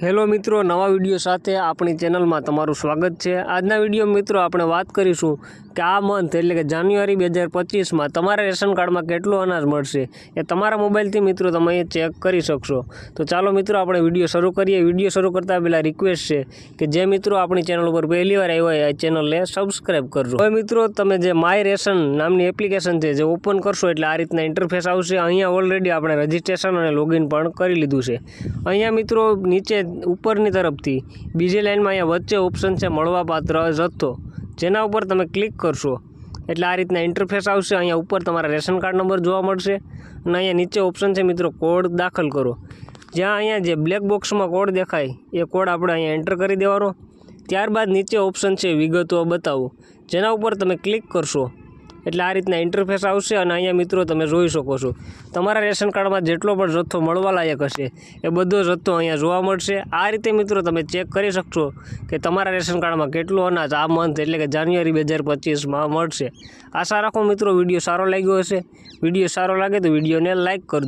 Hello મિત્રો, નવા video સાથે આપણી ચેનલમાં તમારું સ્વાગત છે. આજના વીડિયો મિત્રો આપણે વાત કરીશું કે આ મંથ એટલે કે જાન્યુઆરી બે હજાર પચીસમાં તમારા રેશન કાર્ડમાં કેટલું અનાજ મળશે એ તમારા મોબાઈલથી મિત્રો તમે એ ચેક કરી શકશો. તો ચાલો મિત્રો, આપણે વીડિયો શરૂ કરીએ. વીડિયો શરૂ કરતાં પહેલાં રિક્વેસ્ટ છે કે જે મિત્રો આપણી ચેનલ ઉપર પહેલી વાર આવ્યા હોય આ ચેનલને સબસ્ક્રાઈબ કરજો. હવે મિત્રો, તમે જે માય રેશન નામની એપ્લિકેશન છે જે ઓપન કરશો એટલે આ રીતના ઇન્ટરફેસ આવશે. અહીંયા ઓલરેડી આપણે રજિસ્ટ્રેશન અને લોગિન પણ કરી લીધું છે. અહીંયા મિત્રો નીચે ઉપરની તરફથી બીજી લાઇનમાં અહીંયા વચ્ચે ઓપ્શન છે મળવાપાત્ર જથ્થો. જેના ઉપર તમે ક્લિક કરશો. એટલે આ રીતના ઇન્ટરફેસ આવશે. અહીંયા ઉપર તમારા રેશન કાર્ડ નંબર જોવા મળશે. અને અહીંયા નીચે ઓપ્શન છે મિત્રો કોડ દાખલ કરો. જ્યાં અહીંયા જે બ્લેક બોક્સમાં કોડ દેખાય, એ કોડ આપણે અહીંયા એન્ટર કરી દેવાનો. ત્યારબાદ નીચે ઓપ્શન છે વિગતો બતાવો. જેના ઉપર તમે ક્લિક કરશો એટલે આ રીતના ઇન્ટરફેસ આવશે અને અહીંયા મિત્રો તમે જોઈ શકો છો. તમારા રેશન કાર્ડમાં જેટલો પણ જથ્થો મળવા લાયક હશે, એ બધો જથ્થો અહીંયા જોવા મળશે. આ રીતે મિત્રો તમે ચેક કરી શકશો કે તમારા રેશન કાર્ડમાં કેટલું અનાજ આ મંથ એટલે કે જાન્યુઆરી બે હજાર પચીસમાં મળશે. આશા રાખો મિત્રો વીડિયો સારો લાગ્યો હશે. વીડિયો સારો લાગે તો વિડીયોને લાઇક કરજો.